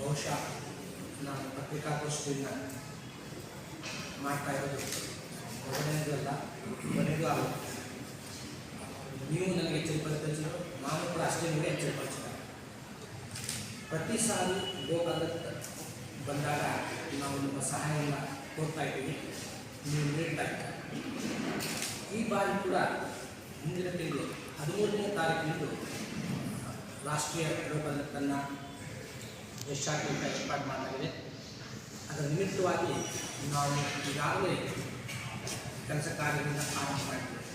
ಬಹುಶಃ ನಾನು ಪತ್ರಿಕಾಗೋಷ್ಠಿಯನ್ನು ಮಾಡ್ತಾ ಇರೋದು ಮೊದಲನೇದು ಅಲ್ಲ ಕೊನೆಗೂ ಅಲ್ಲ ನೀವು ನನಗೆ ಎಚ್ಚರಿಪಡಿಸಿದ್ರು ನಾನು ಕೂಡ ಅಷ್ಟೇ ನಿಮಗೆ ಎಚ್ಚರಿಪಡಿಸಿದೆ ಪ್ರತಿ ಸಾರಿ ಲೋಕದತ್ತ ಬಂದಾಗ ನಾವು ನಿಮ್ಮ ಸಹಾಯವನ್ನು ಕೊಡ್ತಾ ಇದ್ದೀವಿ ನೀವು ನೀಡ್ತಾ ಇದ್ದೀವಿ ಈ ಬಾರಿ ಕೂಡ ಮುಂದಿನ ತಿಂಗಳು ಹದಿಮೂರನೇ ತಾರೀಕಿನಿಂದ ರಾಷ್ಟ್ರೀಯ ಲೋಕದತ್ತನ್ನು ಯಶಾತ್ಮಕ ಏರ್ಪಾಡು ಮಾಡಲಾಗಿದೆ. ಅದರ ನಿಮಿತ್ತವಾಗಿ ನಾವು ಈಗಾಗಲೇ ಕೆಲಸ ಕಾರ್ಯಗಳನ್ನು ಆರಂಭ ಮಾಡಿದ್ದೇವೆ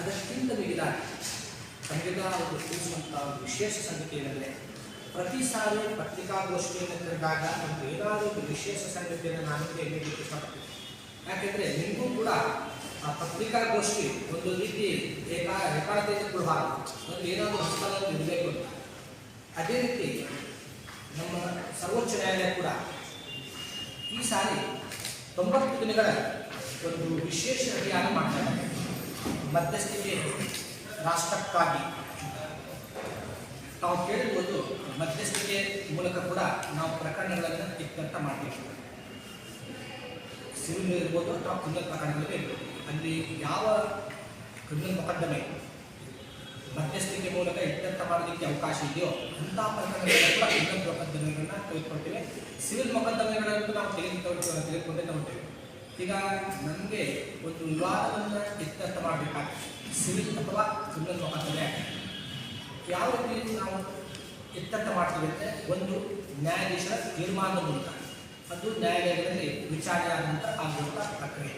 ಅದಕ್ಕಿಂತ ಮಿಗಿಲಾಗಿ ಸಂವಿಧಾನ ಅವರು ತಿಳಿಸುವಂಥ ಒಂದು ವಿಶೇಷ ಸಂಗತಿ ಏನಂದರೆ, ಪ್ರತಿ ಸಾರಿ ಪತ್ರಿಕಾಗೋಷ್ಠಿಯನ್ನು ಕರೆದಾಗ ಒಂದು ಏನಾದರೂ ಒಂದು ವಿಶೇಷ ಸಂಗತಿಯನ್ನು ನಾನು ಹೇಳಲಿಕ್ಕೆ ಯಾಕೆಂದರೆ ನಿಮಗೂ ಕೂಡ ಆ ಪತ್ರಿಕಾಗೋಷ್ಠಿ ಒಂದು ರೀತಿ ಏಕಾ ಏಕಾಗ್ರತೆಯಿಂದ ಕೊಡಬಾರ್ದು ಒಂದು ಏನಾದರೂ ಹಸ್ತಗಳನ್ನು ಇರಬೇಕು ಅಂತ. ಅದೇ ರೀತಿ ನಮ್ಮ ಸರ್ವೋಚ್ಚ ನ್ಯಾಯಾಲಯ ಕೂಡ ಈ ಸಾರಿ ತೊಂಬತ್ತು ದಿನಗಳ ಒಂದು ವಿಶೇಷ ಅಭಿಯಾನ ಮಾಡ್ತಾರೆ ಮಧ್ಯಸ್ಥಿಕೆ ರಾಷ್ಟ್ರಕ್ಕಾಗಿ. ನಾವು ಕೇಳಿರ್ಬೋದು ಮಧ್ಯಸ್ಥಿಕೆ ಮೂಲಕ ಕೂಡ ನಾವು ಪ್ರಕರಣಗಳನ್ನು ಇತ್ಯರ್ಥ ಮಾಡ್ತೀವಿ. ಸಿವಿಲ್ ಇರ್ಬೋದು ಅಥವಾ ಕ್ರಿಮಿನಲ್ ಪ್ರಕರಣಗಳು ಇರ್ಬೋದು. ಅಲ್ಲಿ ಯಾವ ಕ್ರಿಮಿನಲ್ ಮೊಕದ್ದಮೆ ಮಧ್ಯಸ್ಥಿಕೆ ಮೂಲಕ ಇತ್ಯರ್ಥ ಮಾಡೋದಕ್ಕೆ ಅವಕಾಶ ಇದೆಯೋ ಅಂಥ ಪ್ರಕರಣಗಳನ್ನು ಕ್ರಿಮಿನಲ್ ಮೊಕದ್ದಮೆಗಳನ್ನ ತೆಗೆದುಕೊಳ್ತೇವೆ. ಸಿವಿಲ್ ಮೊಕದ್ದಮೆಗಳನ್ನು ನಾವು ತೆಗೆದುಕೊಂಡು ತೆಗೆದುಕೊಂಡೇ ತಗೊಳ್ತೇವೆ ಈಗ ನಮಗೆ ಒಂದು ವಿವಾದವನ್ನು ಇತ್ಯರ್ಥ ಮಾಡಬೇಕಾಗ್ತದೆ ಸಿವಿಲ್ ಅಥವಾ ಕ್ರಿಮಿನಲ್ ಮೊಕದ್ದಮೆ ಯಾವ ರೀತಿಯಲ್ಲಿ ನಾವು ಇತ್ಯರ್ಥ ಮಾಡ್ತೀವಿ ಅಂದರೆ ಒಂದು ನ್ಯಾಯಾಧೀಶರ ತೀರ್ಮಾನದ ಮೂಲಕ. ಅದು ನ್ಯಾಯಾಲಯಗಳಲ್ಲಿ ವಿಚಾರಣೆ ಆದ ನಂತರ ಆಗುವಂಥ ಪ್ರಕ್ರಿಯೆ.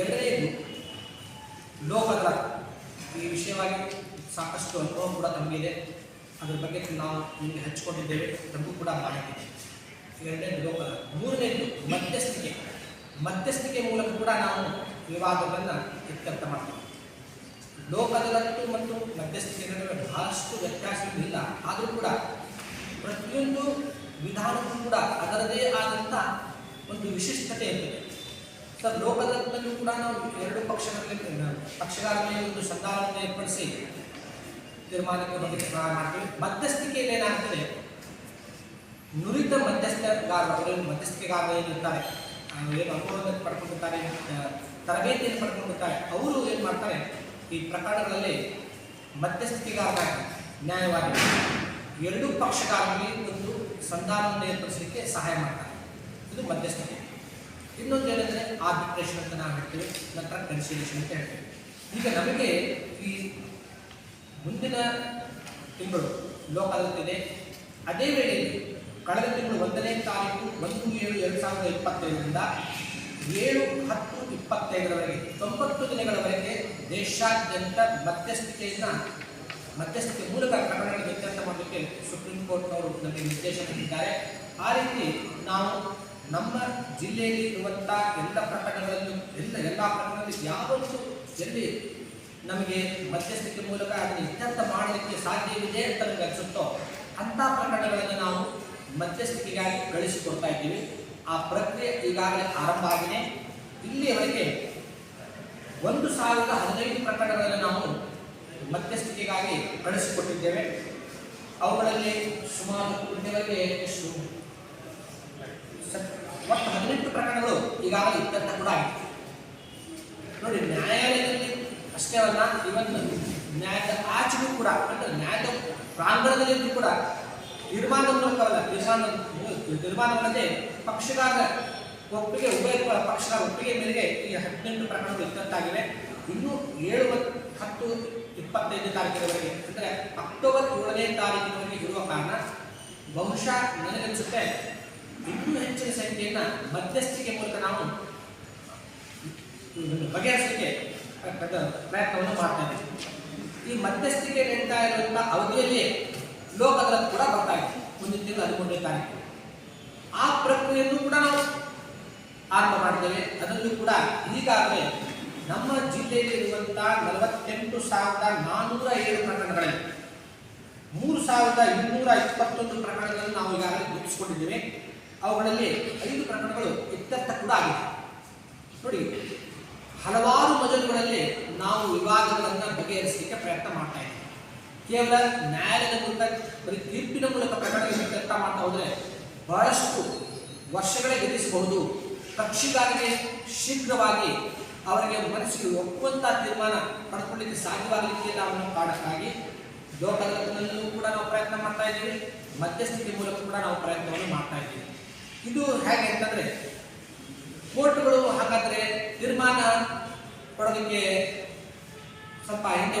ಎರಡನೇದು ಲೋಕದ ಈ ವಿಷಯವಾಗಿ ಸಾಕಷ್ಟು ಅನುಭವ ಕೂಡ ನಮಗಿದೆ ಅದ್ರ ಬಗ್ಗೆ ನಾವು ನಿಮಗೆ ಹಂಚಿಕೊಂಡಿದ್ದೇವೆ. ನಮಗೂ ಕೂಡ ಮಾಹಿತಿ ಎರಡನೇದು ಲೋಕದ ಮೂರನೇದು ಮಧ್ಯಸ್ಥಿಕೆ. ಮಧ್ಯಸ್ಥಿಕೆ ಮೂಲಕ ಕೂಡ ನಾವು ವಿವಾದಗಳನ್ನು ಇತ್ಯರ್ಥ ಮಾಡ್ತೀವಿ. ಲೋಕದಲ್ಲಂತೂ ಮತ್ತು ಮಧ್ಯಸ್ಥಿಕೆ ನಡುವೆ ಬಹಳಷ್ಟು ವ್ಯತ್ಯಾಸಗಳಿಲ್ಲ ಆದರೂ ಕೂಡ ಪ್ರತಿಯೊಂದು ವಿಧಾನಕ್ಕೂ ಕೂಡ ಒಂದು ವಿಶಿಷ್ಟತೆ ಇರ್ತದೆ. ಸರ್ ಲೋಕದಲ್ಲೂ ಕೂಡ ನಾವು ಎರಡು ಪಕ್ಷಗಳಲ್ಲಿ ಪಕ್ಷಗಳ ಮೇಲೆ ಒಂದು ಸಂಧಾನವನ್ನು ಏರ್ಪಡಿಸಿ ತೀರ್ಮಾನಕ್ಕೆ ಬಗ್ಗೆ ಪ್ರಾರಂಭ ಮಾಡ್ತೀವಿ. ಮಧ್ಯಸ್ಥಿಕೆಯಲ್ಲಿ ಏನಾಗ್ತದೆ? ನುರಿತ ಮಧ್ಯಸ್ಥಗಾರರು ಅವರಲ್ಲಿ ಮಧ್ಯಸ್ಥಿಕೆಗಾರರು ಏನಿರ್ತಾರೆ ಏನು ಅನುಭವವನ್ನು ಪಡ್ಕೊಂಡಿರ್ತಾರೆ ತರಬೇತಿಯನ್ನು ಪಡ್ಕೊಂಡಿರ್ತಾರೆ. ಅವರು ಏನು ಮಾಡ್ತಾರೆ? ಈ ಪ್ರಕರಣಗಳಲ್ಲಿ ಮಧ್ಯಸ್ಥಿಕೆಗಾರರಾಗಿ ನ್ಯಾಯವಾಗಿ ಎರಡೂ ಪಕ್ಷಗಾರರಿಗೆ ಒಂದು ಸಂಧಾನವನ್ನು ಏರ್ಪಡಿಸಲಿಕ್ಕೆ ಸಹಾಯ ಮಾಡ್ತಾರೆ. ಇದು ಮಧ್ಯಸ್ಥಿಕೆ. ಇನ್ನೊಂದು ಏನಂದರೆ ಆರ್ಬಿಟ್ರೇಷನ್ ಅಂತ ನಾವು ಹೇಳ್ತೀವಿ, ನಂತರ ಕನ್ಸಿಲೇಷನ್ ಅಂತ ಹೇಳ್ತೀವಿ. ಈಗ ನಮಗೆ ಈ ಮುಂದಿನ ತಿಂಗಳು ಲೋಕ ಅದೇ ವೇಳೆಯಲ್ಲಿ ಕಳೆದ ತಿಂಗಳು ಒಂದನೇ ತಾರೀಕು ಒಂದು ಏಳು ಎರಡು ಸಾವಿರದ ಇಪ್ಪತ್ತೈದರಿಂದ ಏಳು ಹತ್ತು ಇಪ್ಪತ್ತೈದರವರೆಗೆ, ತೊಂಬತ್ತು ದಿನಗಳವರೆಗೆ ದೇಶಾದ್ಯಂತ ಮಧ್ಯಸ್ಥಿಕೆಯನ್ನು ಮಧ್ಯಸ್ಥಿಕೆ ಮೂಲಕ ಪ್ರಕರಣಗಳನ್ನು ಇತ್ಯರ್ಥ ಮಾಡಲಿಕ್ಕೆ ಸುಪ್ರೀಂ ಕೋರ್ಟ್ನವರು ನಮಗೆ ನಿರ್ದೇಶನ ನೀಡಿದ್ದಾರೆ. ಆ ರೀತಿ ನಾವು ನಮ್ಮ ಜಿಲ್ಲೆಯಲ್ಲಿ ಇರುವಂಥ ಎಲ್ಲ ಪ್ರಕರಣಗಳಲ್ಲೂ, ಎಲ್ಲ ಎಲ್ಲ ಪ್ರಕರಣಗಳಲ್ಲಿ ಯಾವತ್ತು ಎಲ್ಲಿ ನಮಗೆ ಮಧ್ಯಸ್ಥಿಕೆ ಮೂಲಕ ಅದನ್ನು ಇತ್ಯರ್ಥ ಮಾಡಲಿಕ್ಕೆ ಸಾಧ್ಯವಿದೆ ಅಂತ ನಮಗೆ ಅನಿಸುತ್ತೋ ಅಂಥ ಪ್ರಕರಣಗಳನ್ನು ನಾವು ಮಧ್ಯಸ್ಥಿಕೆಗಾಗಿ ಕಳಿಸಿಕೊಡ್ತಾ ಇದ್ದೀವಿ. ಆ ಪ್ರಕ್ರಿಯೆ ಈಗಾಗಲೇ ಆರಂಭ ಆಗಿದೆ. ಇಲ್ಲಿಯವರೆಗೆ ಒಂದು ಸಾವಿರದ ಹದಿನೈದು ಪ್ರಕರಣಗಳನ್ನು ನಾವು ಮಧ್ಯಸ್ಥಿಕೆಗಾಗಿ ಕಳಿಸಿಕೊಟ್ಟಿದ್ದೇವೆ ಅವುಗಳಲ್ಲಿ ಸುಮಾರು ಇಲ್ಲಿವರೆಗೆ ಒಟ್ಟು ಹದಿನೆಂಟು ಪ್ರಕರಣಗಳು ಈಗಾಗಲೇ ಇತ್ಯರ್ಥ ಕೂಡ ಆಗಿದೆ ನೋಡಿ, ನ್ಯಾಯಾಲಯದಲ್ಲಿ ಅಷ್ಟೇ ಅಲ್ಲ ಇವನ್ ನ್ಯಾಯದ ಆಚೆಗೂ ಕೂಡ, ಅಂದ್ರೆ ನ್ಯಾಯದ ಪ್ರಾಂಗಣದಲ್ಲಿ ಕೂಡ ತೀರ್ಮಾನದ ಮೂಲಕವಲ್ಲ ತೀರ್ಮಾನ ತೀರ್ಮಾನವಲ್ಲದೆ ಪಕ್ಷಗಾರ ಒಪ್ಪಿಗೆ, ಉಭಯ ಪಕ್ಷದ ಒಪ್ಪಿಗೆ ಮೇರೆಗೆ ಈ ಹದಿನೆಂಟು ಪ್ರಕರಣಗಳು ಇತ್ತಂತಾಗಿವೆ ಇನ್ನೂ ಏಳು ಹತ್ತು, ಇಪ್ಪತ್ತೈದನೇ ತಾರೀಕಿನವರೆಗೆ, ಅಂದರೆ ಅಕ್ಟೋಬರ್ ಏಳನೇ ತಾರೀಕಿನವರೆಗೆ ಇರುವ ಕಾರಣ ಬಹುಶಃ ನನಗನ್ಸುತ್ತೆ ಇನ್ನೂ ಹೆಚ್ಚಿನ ಸಂಖ್ಯೆಯನ್ನು ಮಧ್ಯಸ್ಥಿಕೆ ಮೂಲಕ ನಾವು ಬಗೆಹರಿಸಲಿಕ್ಕೆ ಪ್ರ- ಪ್ರಯತ್ನವನ್ನು ಮಾಡ್ತಾ ಇದ್ದೀವಿ. ಈ ಮಧ್ಯಸ್ಥಿಕೆ ನಡೀತಾ ಇರುವಂತಹ ಅವಧಿಯಲ್ಲಿ ಲೋಕದ ಕೂಡ ಬರ್ತಾ ಇದೆ. ಮುಂದಿನ ತಿಂಗಳು ಹದಿಮೂರನೇ ತಾರೀಕು. ಆ ಪ್ರಕ್ರಿಯೆಯನ್ನು ಕೂಡ ನಾವು ಆರಂಭ ಮಾಡಿದ್ದೇವೆ. ಅದರಲ್ಲೂ ಕೂಡ ಈಗಾಗಲೇ ನಮ್ಮ ಜಿಲ್ಲೆಯಲ್ಲಿ ಇರುವಂತಹ ನಲವತ್ತೆಂಟು ಸಾವಿರದ ನಾನ್ನೂರ ಏಳು ಪ್ರಕರಣಗಳಲ್ಲಿ ಮೂರು ಸಾವಿರದ ಇನ್ನೂರ ಇಪ್ಪತ್ತೊಂದು ಪ್ರಕರಣಗಳನ್ನು ನಾವು ಈಗಾಗಲೇ ಗುರುತಿಸಿಕೊಂಡಿದ್ದೇವೆ. ಅವುಗಳಲ್ಲಿ ಐದು ಪ್ರಕರಣಗಳು ಇತ್ಯರ್ಥ ಕೂಡ ಆಗಿದೆ ನೋಡಿ, ಹಲವಾರು ಮಜಲುಗಳಲ್ಲಿ ನಾವು ವಿವಾದಗಳನ್ನು ಬಗೆಹರಿಸಲಿಕ್ಕೆ ಪ್ರಯತ್ನ ಮಾಡ್ತಾ ಕೇವಲ ನ್ಯಾಯಾಲಯದ ಮೂಲಕ, ಬರೀ ತೀರ್ಪಿನ ಮೂಲಕ ಪ್ರಕರಣಗಳನ್ನು ಪ್ರಯತ್ನ ಮಾಡ್ತಾ ಹೋದರೆ ಬಹಳಷ್ಟು ವರ್ಷಗಳೇ ಗೆಲ್ಲಿಸಬಹುದು ಕಕ್ಷಿಗಾರರಿಗೆ ಶೀಘ್ರವಾಗಿ ಅವರಿಗೆ ಮನಸ್ಸಿಗೆ ಒಪ್ಪುವಂತಹ ತೀರ್ಮಾನ ಪಡ್ಕೊಳ್ಳಿಕ್ಕೆ ಸಾಧ್ಯವಾಗಲಿಕ್ಕೆ ನಾವು ಕಾರಣಕ್ಕಾಗಿ ಲೋಕದಲ್ಲೂ ಕೂಡ ನಾವು ಪ್ರಯತ್ನ ಮಾಡ್ತಾ ಇದ್ದೀವಿ. ಮಧ್ಯಸ್ಥಿಕೆ ಮೂಲಕ ಕೂಡ ನಾವು ಪ್ರಯತ್ನವನ್ನು ಮಾಡ್ತಾ ಇದ್ದೀವಿ. ಇದು ಹೇಗೆ ಅಂತಂದ್ರೆ ಕೋರ್ಟ್ಗಳು ಹಾಗಾದ್ರೆ ತೀರ್ಮಾನ ಕೊಡೋದಕ್ಕೆ ಸ್ವಲ್ಪ ಹಿಂದೆ